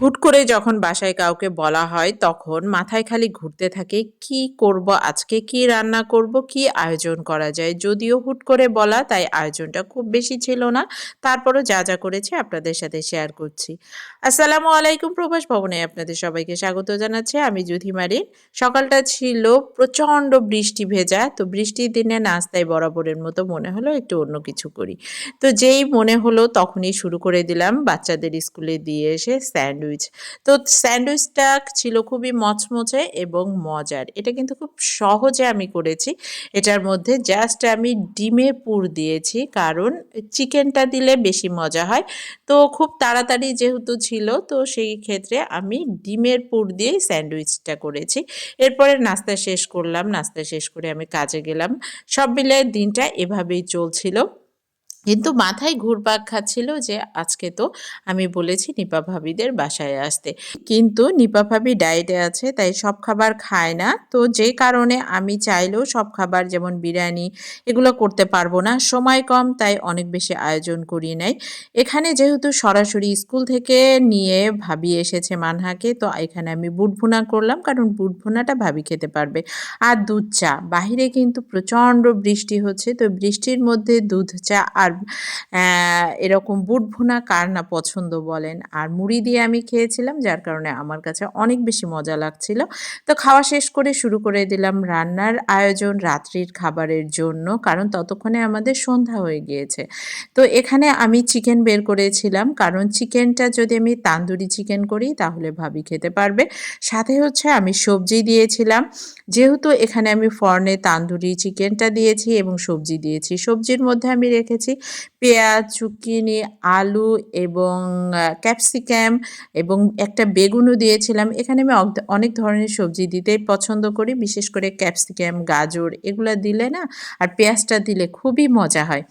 হুট করে যখন বাসায় কাউকে বলা হয়, তখন মাথায় খালি ঘুরতে থাকে, কি করব আজকে? কি রান্না করব? কি আয়োজন করা যায়? যদিও হুট করে বলা, তাই আয়োজনটা খুব বেশি ছিল না। তারপরও যা যা করেছি আপনাদের সাথে শেয়ার করছি। আসসালামু আলাইকুম প্রভাস ভবনে আপনাদের সবাইকে স্বাগত জানাচ্ছি। আমি মারিন। সকালটা ছিল প্রচণ্ড বৃষ্টি ভেজা, তো বৃষ্টির দিনে নাস্তায় বরাবরের মতো মনে হলো একটু অন্য কিছু করি। তো যেই মনে হলো, তখনই শুরু করে দিলাম। বাচ্চাদের স্কুলে দিয়ে এসে স্যান্ডউইচ তো স্যান্ডউইচটা ছিল খুবই মচমচে এবং মজার। এটা কিন্তু খুব সহজে আমি করেছি। এটার মধ্যে জাস্ট আমি ডিমের পুর দিয়েছি, কারণ চিকেনটা দিলে বেশি মজা হয়। তো খুব তাড়াতাড়ি যেহেতু ছিল, তো সেই ক্ষেত্রে আমি ডিমের পুর দিয়েই স্যান্ডউইচটা করেছি। এরপরে নাস্তা শেষ করলাম। নাস্তা শেষ করে আমি কাজে গেলাম। সব মিলে দিনটা এভাবেই চলছিল। কিন্তু মাথায় ঘুরপাক খাচ্ছিল যে আজকে তো আমি বলেছি নিপা ভাবিদের বাসায় আসতে। কিন্তু নিপা ভাবি ডায়েটে আছে, তাই সব খাবার খায় না। তো যে কারণে আমি চাইলেও সব খাবার যেমন বিরিয়ানি, এগুলো করতে পারব না। সময় কম, তাই অনেক বেশি আয়োজন করি নাই। এখানে যেহেতু সরাসরি স্কুল থেকে নিয়ে ভাবি এসেছে মানহাকে, তো এখানে আমি বুট ভুনা করলাম, কারণ বুট ভুনাটা ভাবি খেতে পারবে। আর দুধ চা, বাহিরে কিন্তু প্রচণ্ড বৃষ্টি হচ্ছে, তো বৃষ্টির মধ্যে দুধ চা আর এরকম বুট ভুনা কার না পছন্দ বলেন? আর মুড়ি দিয়ে আমি খেয়েছিলাম, যার কারণে আমার কাছে অনেক বেশি মজা লাগছিল। তো খাওয়া শেষ করে শুরু করে দিলাম রান্নার আয়োজন রাত্রির খাবারের জন্য, কারণ ততক্ষণে আমাদের সন্ধ্যা হয়ে গিয়েছে। তো এখানে আমি চিকেন বের করেছিলাম, কারণ চিকেনটা যদি আমি তান্দুরি চিকেন করি, তাহলে ভাবি খেতে পারবে। সাথে হচ্ছে আমি সবজি দিয়েছিলাম, যেহেতু এখানে আমি ফর্নে তান্দুরি চিকেনটা দিয়েছি এবং সবজি দিয়েছি। সবজির মধ্যে আমি রেখেছি পেঁয়াজ, চুকিনি, আলু এবং ক্যাপসিক্যাম এবং একটা বেগুনও দিয়েছিলাম। এখানে আমি অনেক ধরনের সবজি দিতেই পছন্দ করি, বিশেষ করে ক্যাপসিক্যাম গাজর এগুলো দিলে না, আর পেঁয়াজটা দিলে খুবই মজা হয়।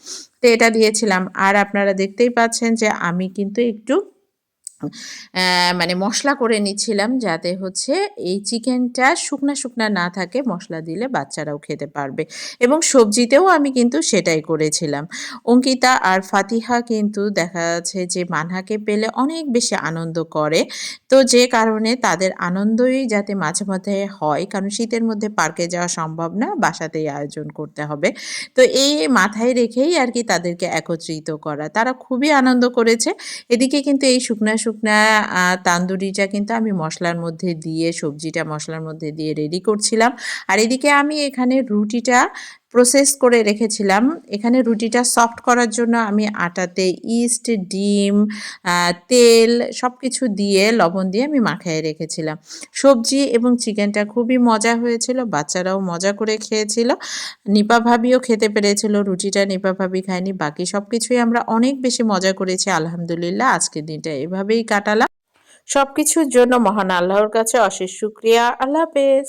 তো এটা দিয়েছিলাম। আর আপনারা দেখতেই পাচ্ছেন যে আমি কিন্তু একটু মানে মশলা করে নিচ্ছিলাম যাতে হচ্ছে এই চিকেনটা শুকনা শুকনা না থাকে, মশলা দিলে বাচ্চারাও খেতে পারবে। এবং সবজিতেও আমি কিন্তু সেটাই করেছিলাম। অঙ্কিতা আর ফাতিহা কিন্তু দেখা যাচ্ছে যে মানহাকে পেলে অনেক বেশি আনন্দ করে। তো যে কারণে তাদের আনন্দই যাতে মাঝে মধ্যে হয়, কারণ শীতের মধ্যে পার্কে যাওয়া সম্ভব না, বাসাতেই আয়োজন করতে হবে। তো এই মাথায় রেখেই আর কি তাদেরকে একত্রিত করা। তারা খুবই আনন্দ করেছে। এদিকে কিন্তু এই শুকনা শুকনা তান্দুরিটা কিন্তু আমি মশলার মধ্যে দিয়ে, সবজিটা মশলার মধ্যে দিয়ে রেডি করছিলাম। আর এদিকে আমি এখানে রুটিটা প্রসেস করে রেখেছিলাম। এখানে রুটিটা সফট করার জন্য আমি আটাতে ইস্ট ডিম তেল সব কিছু দিয়ে, লবণ দিয়ে আমি মাখায় রেখেছিলাম। সবজি এবং চিকেনটা খুবই মজা হয়েছিল, বাচ্চারাও মজা করে খেয়েছিল। নিপা ভাবিও খেতে পেরেছিল, রুটিটা নিপা ভাবি খায়নি, বাকি সব কিছুই আমরা অনেক বেশি মজা করেছি, আলহামদুলিল্লাহ, আজকের দিনটা এভাবেই কাটালাম। সব কিছুর জন্য মহান আল্লাহর কাছে অশেষ শুক্রিয়া, আল্লাহ হাফেজ।